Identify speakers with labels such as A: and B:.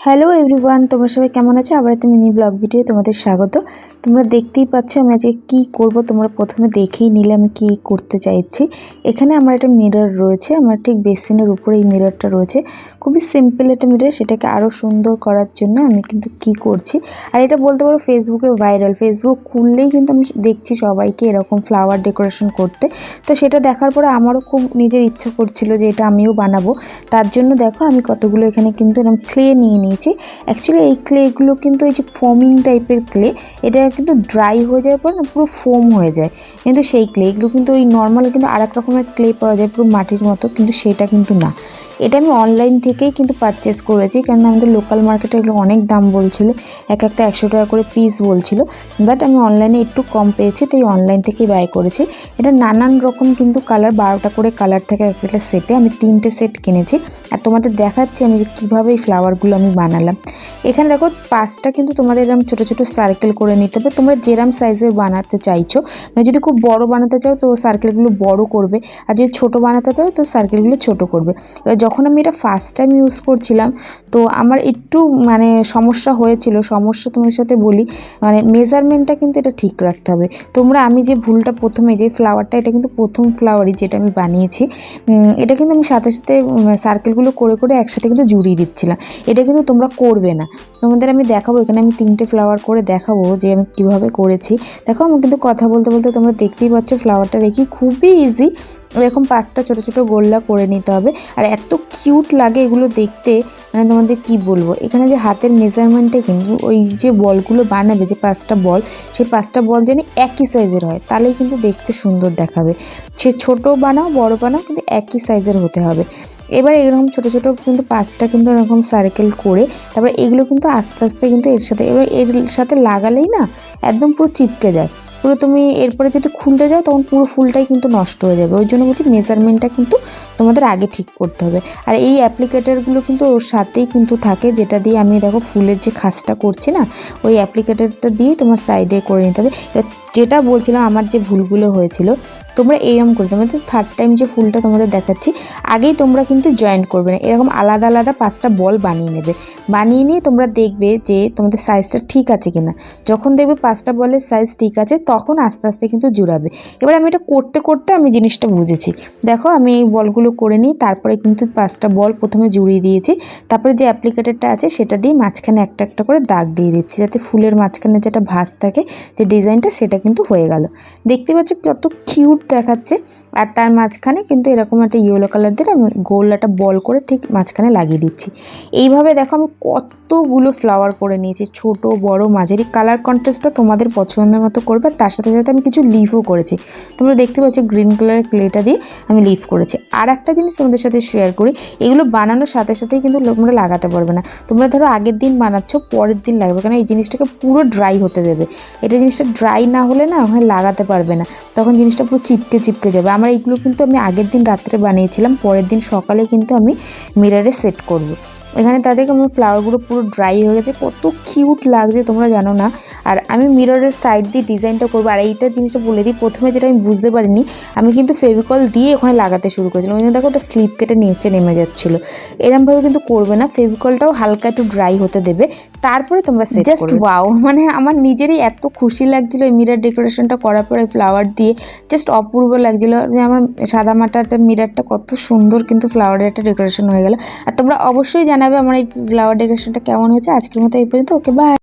A: Hello everyone তোমরা সবাই কেমন আছো? আবার একটা মিনি ব্লগ ভিডিও তোমাদের স্বাগত। তোমরা দেখতেই পাচ্ছ আমি আজকে কী করব? তোমরা প্রথমে দেখেই নিলে আমি কী করতে চাইছি। এখানে আমার একটা মিরর রয়েছে, আমার ঠিক বেসিনের উপরে এই মিররটা রয়েছে। খুবই সিম্পল একটা মিরর সেটাকে আরও সুন্দর করার জন্য আমি কিন্তু কি করছি। আর এটা বলতে পারো ফেসবুকে ভাইরাল ফেসবুক খুললেই কিন্তু আমি দেখছি সবাইকে এরকম ফ্লাওয়ার ডেকোরেশন করতে। তো সেটা দেখার পরে আমারও খুব নিজের ইচ্ছা করছিল যে এটা আমিও বানাবো। তার জন্য দেখো আমি কতগুলো এখানে কিন্তু এরকম ক্লে নিয়ে নিয়েছি। অ্যাকচুয়ালি এই ক্লেগুলো কিন্তু এই যে ফোমিং টাইপের ক্লে এটা কিন্তু ড্রাই হয়ে যাওয়ার পর না পুরো ফোম হয়ে যায়। কিন্তু সেই ক্লে এগুলো কিন্তু ওই নর্মাল কিন্তু আর এক রকমের ক্লে পাওয়া যায় পুরো মাটির মতো, কিন্তু সেটা কিন্তু না। এটা আমি অনলাইন থেকেই কিন্তু পারচেস করেছি কারণ আমাদের লোকাল মার্কেটে এগুলো অনেক দাম বলছিল, এক একটা একশো টাকা করে পিস বলছিল। বাট আমি অনলাইনে একটু কম পেয়েছি, তাই অনলাইন থেকেই বাই করেছি। এটা নানান রকম কিন্তু কালার বারোটা করে কালার থাকে এক একটা সেটে আমি তিনটে সেট কিনেছি। আর তোমাদের দেখাচ্ছি আমি যে কীভাবে এই ফ্লাওয়ারগুলো আমি বানালাম। এখানে দেখো, পাঁচটা কিন্তু তোমাদের এরকম ছোটো ছোটো সার্কেল করে নিতে হবে। তোমরা যেরাম সাইজের বানাতে চাইছো মানে যদি খুব বড় বানাতে চাও তো সার্কেলগুলো বড় করবে, আর যদি ছোট বানাতে চাও তো সার্কেলগুলো ছোট করবে। এবার যখন আমি এটা ফার্স্ট টাইম ইউজ করছিলাম, তো আমার একটু মানে সমস্যা হয়েছিল, সমস্যা তোমার সাথে বলি মানে মেজারমেন্টটা কিন্তু এটা ঠিক রাখতে হবে। তোমরা আমি যে ভুলটা প্রথমে, যে ফ্লাওয়ারটা এটা কিন্তু প্রথম ফ্লাওয়ারই যেটা আমি বানিয়েছি এটা কিন্তু আমি সাথে সাথে সার্কেলগুলো করে করে একসাথে কিন্তু জুড়িয়ে দিচ্ছিলাম। এটা কিন্তু তোমরা করবে না। তোমাদের আমি দেখাবো, এখানে আমি তিনটে ফ্লাওয়ার করে দেখাবো যে আমি কীভাবে করেছি। দেখো, আমি কিন্তু কথা বলতে বলতে তোমরা দেখতেই পাচ্ছ ফ্লাওয়ারটা রেখে খুবই ইজি এরকম পাঁচটা ছোটো ছোটো গোল্লা করে নিতে হবে। আর এত কিউট লাগে এগুলো দেখতে মানে তোমাদের কি বলব? এখানে যে হাতের মেজারমেন্টে কিন্তু ওই যে বলগুলো বানাবে, যে পাঁচটা বল, সেই পাঁচটা বল যেন একই সাইজের হয়। তাহলেই কিন্তু দেখতে সুন্দর দেখাবে। সে ছোট বানাও, বড় বানাও, কিন্তু একই সাইজের হতে হবে। এবার এরকম ছোট ছোট কিন্তু পাঁচটা কিন্তু এরকম সার্কেল করে তারপরে এগুলো কিন্তু আস্তে আস্তে কিন্তু এর সাথে, এবার এর সাথে লাগালেই না একদম পুরো চিপকে যায়। পুরো তুমি এরপরে যদি খুলতে যাও তখন পুরো ফুলটাই কিন্তু নষ্ট হয়ে যাবে। ওই জন্য বলছি মেজারমেন্টটা কিন্তু তোমাদের আগে ঠিক করতে হবে। আর এই অ্যাপ্লিকেটারগুলো কিন্তু ওর সাথেই কিন্তু থাকে, যেটা দিয়ে আমি দেখো ফুলের যে খাসটা করছি না, ওই অ্যাপ্লিকেটারটা দিয়ে তোমার সাইডে করে নিতে হবে। এবার যেটা বলছিলাম, আমার যে ভুলগুলো হয়েছিল তোমরা এইরকম করে। তোমাদের থার্ড টাইম যে ফুলটা তোমাদের দেখাচ্ছি, আগেই তোমরা কিন্তু জয়েন্ট করবে না। এরকম আলাদা আলাদা পাঁচটা বল বানিয়ে নেবে। বানিয়ে নিয়ে তোমরা দেখবে যে তোমাদের সাইজটা ঠিক আছে কিনা। যখন দেখবে পাঁচটা বলের সাইজ ঠিক আছে, তখন আস্তে আস্তে কিন্তু জুড়াবে। এবার আমি এটা করতে করতে আমি জিনিসটা বুঝেছি। দেখো, আমি এই বলগুলো করে নিই তারপরে কিন্তু পাঁচটা বল প্রথমে জুড়িয়ে দিয়েছি। তারপরে যে অ্যাপ্লিকেটারটা আছে, সেটা দিয়ে মাঝখানে একটা একটা করে দাগ দিয়ে দিচ্ছি, যাতে ফুলের মাঝখানে যেটা ভাস থাকে, যে ডিজাইনটা সেটা কিন্তু হয়ে গেল। দেখতে পাচ্ছ কত কিউট দেখাচ্ছে। আর তার মাঝখানে কিন্তু এরকম একটা ইয়েলো কালার দিয়ে আমি গোল একটা বল করে ঠিক মাঝখানে লাগিয়ে দিচ্ছি। এইভাবে দেখো আমি কতগুলো ফ্লাওয়ার করে নিয়েছি, ছোট, বড়, মাঝারি কালার কন্ট্রাস্টটা তোমাদের পছন্দের মতো করবে। তার সাথে সাথে আমি কিছু লিফও করেছি। তোমরা দেখতে পাচ্ছ গ্রিন কালারের ক্লেটা দিয়ে আমি লিফ করেছি। আর একটা জিনিস তোমাদের সাথে শেয়ার করি, এগুলো বানানোর সাথে সাথেই কিন্তু তোমরা লাগাতে পারবে না। তোমরা ধরো আগের দিন বানাচ্ছ, পরের দিন লাগবে কারণ এই জিনিসটাকে পুরো ড্রাই হতে দেবে। এটা জিনিসটা ড্রাই না হলে না ওখানে লাগাতে পারবে না। তখন জিনিসটা পুরো চিপকে চিপকে যাবে। আমার এইগুলো কিন্তু আমি আগের দিন রাত্রে বানিয়েছিলাম, পরের দিন সকালে কিন্তু আমি মিরারে সেট করব। এখানে তাদেরকে আমার ফ্লাওয়ারগুলো পুরো ড্রাই হয়ে গেছে। কত কিউট লাগছে তোমরা জানো না। আর আমি মিররের সাইড দিয়ে ডিজাইনটা করব। আর এইটা জিনিসটা বলে দিই প্রথমে যেটা আমি বুঝতে পারিনি আমি কিন্তু ফেভিকল দিয়ে ওখানে লাগাতে শুরু করেছিলাম। ওই জন্য দেখো ওটা স্লিপ কেটে নিচে নেমে যাচ্ছিল। এরমভাবে কিন্তু করবে না ফেভিকলটাও হালকা একটু ড্রাই হতে দেবে। তারপরে তোমরা জাস্ট ওয়াও মানে আমার নিজেরই এত খুশি লাগছিল এই মিরার ডেকোরেশনটা করার পরে ফ্লাওয়ার দিয়ে। জাস্ট অপূর্ব লাগছিল। যে আমার সাদা মাটাটা মিরারটা কত সুন্দর কিন্তু ফ্লাওয়ারের একটা ডেকোরেশন হয়ে গেল। আর তোমরা অবশ্যই জানাবে আমার এই ফ্লাওয়ার ডেকোরেশনটা কেমন হয়েছে। আজকের মতো এই পর্যন্ত ওকে বাই